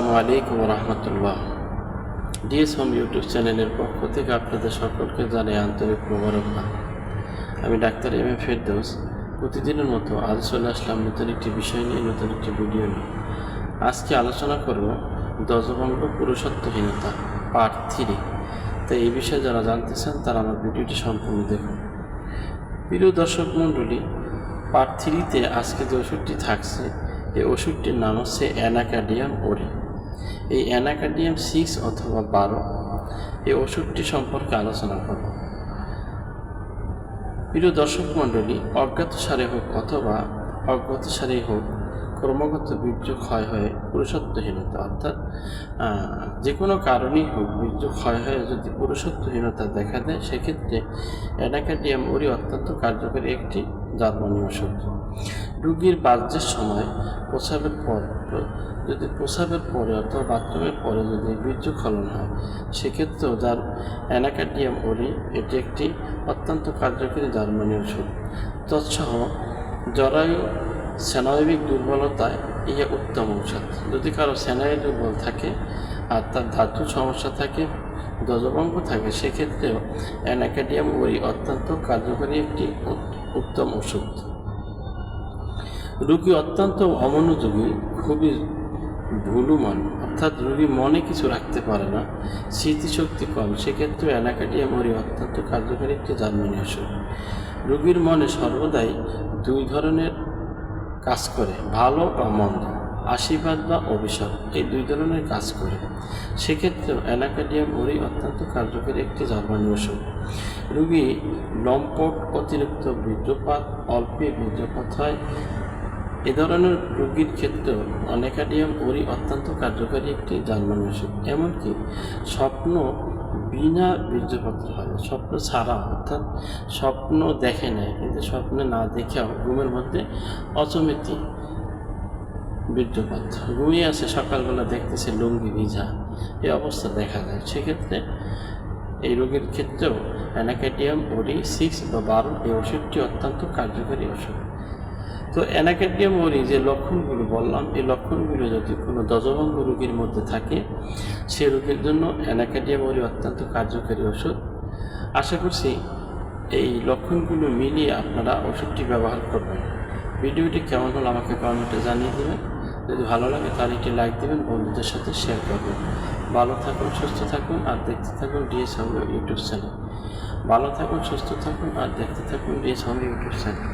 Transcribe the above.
আসসালামু আলাইকুম রহমতুল্লাহ। DS home YouTube চ্যানেলের পক্ষ থেকে আপনাদের সকলকে জানাই আন্তরিক মোবারকবাদ। আমি ডাক্তার এম এ ফেরদৌস। প্রতিদিনের মতো আজ চলে আসলাম নতুন একটি বিষয় নিয়ে, নতুন একটি ভিডিও নিয়ে। আজকে আলোচনা করব দশভঙ্গ পুরুষত্বহীনতা পার্ট থ্রি তো এই বিষয়ে যারা জানতে চান, তারা আমার ভিডিওটি সম্পূর্ণ দেখুন। প্রিয় দর্শক মণ্ডলী পার্ট থ্রিতে আজকে যে ওষুধটি থাকছে, এই ওষুধটির নাম হচ্ছে অ্যানাকাডিয়াম ওরি। এই অ্যানাকাডিয়াম সিক্স অথবা বারো এই ওষুধটি সম্পর্কে আলোচনা করব। প্রিয় দর্শক মণ্ডলী অজ্ঞাত সারে হোক অথবা অজ্ঞাত সারে হোক, ক্রমাগত বীর্য ক্ষয় হয়ে পুরুষত্বহীনতা অর্থাৎ যে কোনো কারণেই হোক বীর্য ক্ষয় হয়ে যদি পুরুষত্বহীনতা দেখা দেয়, সেক্ষেত্রে অ্যানাকাডিয়াম ওরি অত্যন্ত কার্যকরী একটি জার্মানি ওষুধ। রুগীর বাহ্যের সময় প্রসাবের পর, যদি প্রসাবের পরে অথবা বাথরুমের পরে যদি বীর্যক্ষলন হয়, সেক্ষেত্রেও যার অ্যানাকাডিয়াম ওরি এটি একটি অত্যন্ত কার্যকরী জার্মানি ওষুধ। তৎসহ জরায়ু স্নায়বিক দুর্বলতায় ইয়ে উত্তম ঔষধ। যদি কারও স্নায়ু দুর্বল থাকে আর তার ধাতু সমস্যা থাকে দজভঙ্গ থাকে, সেক্ষেত্রেও অ্যানাকাডিয়াম ওই অত্যন্ত কার্যকরী একটি উত- উত্তম ওষুধ রোগী অত্যন্ত অমনোযোগী, খুবই ভুলুমান, অর্থাৎ রুগী মনে কিছু রাখতে পারে না, স্মৃতিশক্তি কম। সেক্ষেত্রে অ্যানাকাডিয়াম ওরি অত্যন্ত কার্যকরী একটি জার্মানি ওষুধ রুগীর মনে সর্বদাই দুই ধরনের কাজ করে, ভালো বা মন্দ, আশীর্বাদ বা অভিশাপ, এই দুই ধরনের কাজ করে। সেক্ষেত্রেও অ্যানাকাডিয়াম ওরি অত্যন্ত কার্যকরী একটি জার্মানি ওষুধ রুগী লম্পট অতিরিক্ত বীর্যপাত, অল্পে বীর্যপাত হয় এ ধরনের রোগীর ক্ষেত্রেও অনেকাডিয়াম ওরি অত্যন্ত কার্যকরী একটি জার্মানি ওষুধ এমনকি স্বপ্ন বিনা বীর্যপাত হয় স্বপ্ন ছাড়া, অর্থাৎ স্বপ্ন দেখে নেয়, কিন্তু স্বপ্নে না দেখেও ঘুমের মধ্যে অচমিতি বীর্যপাত। ঘুমিয়ে আছে সকালবেলা দেখতেছে লুঙ্গি ভিজা এই অবস্থা দেখা যায়। সেক্ষেত্রে এই রোগীর ক্ষেত্রেও অ্যানাকাডিয়াম ওরি সিক্স বা বারো এই ওষুধটি অত্যন্ত কার্যকরী ওষুধ তো অ্যানাকাডিয়াম ওরি যে লক্ষণগুলো বললাম, এই লক্ষণগুলো যদি কোনো দজভঙ্গ রোগীর মধ্যে থাকে, সে রোগীর জন্য অ্যানাকাডিয়াম ওরি অত্যন্ত কার্যকারী ওষুধ। আশা করছি এই লক্ষণগুলো মিলিয়ে আপনারা ওষুধটি ব্যবহার করবেন। ভিডিওটি কেমন হলো আমাকে কমেন্টে জানিয়ে দেবেন। যদি ভালো লাগে তাহলে একটি লাইক দেবেন, বন্ধুদের সাথে শেয়ার করবেন। ভালো থাকুন, সুস্থ থাকুন আর দেখতে থাকুন ডিএস হামলা ইউটিউব চ্যানেল। ভালো থাকুন, সুস্থ থাকুন আর দেখতে থাকুন ডিএস হামলা ইউটিউব চ্যানেল।